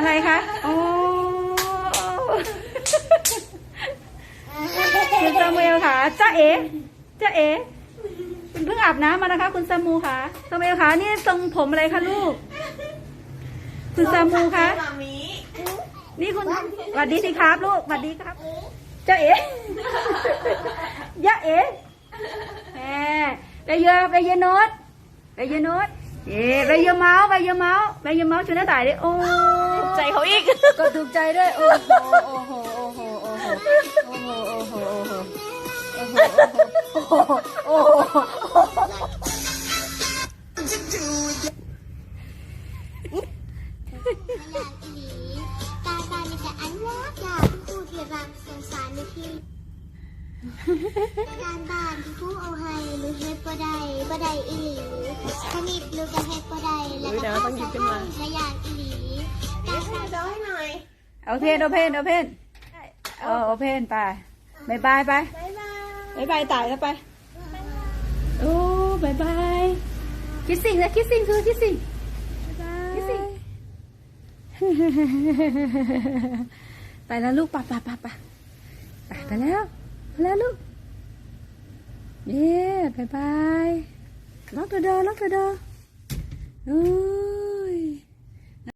อะไรคะโอ้คุณซามูเอลค่ะจ้าเอ๋จ้าเอ๋คุณเพิ่งอาบน้ำมานะคะ คุณซามูค่ะซามูเอลค่ะนี่ทรงผมอะไรคะลูก คุณซามูคะนี่คุณสวัสดีสิครับลูกสวัสดีครับเจ้าเอ๋ยะเอ๋แหมไปเยอะไปเยอะโน้ตไปเยอะโน้ตเอ๋ไปเยอะเมาส์ไปเยอะเมาส์ไปเยอะเมาส์ชวนน้าต่ายดิโอ้ ใจเขาอีกก็ถูกใจด้วย โอ้โห โอ้โห โอ้โห โอ้โห โอ้โห โอ้โห โอ้โห โอ้โหโอ้โหพยานอีหลีตาตามีแต่อันยากยากผู้ที่รักสงสารในที่การบ้านที่ผู้เอาให้หนูเฮ็ดบ่ได้บ่ได้อีหลีคณิตหนูก็เฮ็ดบ่ได้แล้วก็ภาษาไทยพยานอี เอาเพนเอาเพนเอาเพนเออเอาเพนไปบายบายไปบ๊ายบายบายบายตายแล้วไปโอ้บายบายคิดสิ่งนะคิดสิ่งคือคิดสิ่งคิดสิ่งไปแล้วลูกไปไปไปไปไปไปแล้วไปแล้วลูกเย้บายบายล็อกตัวดอล็อกตัวดอโอ้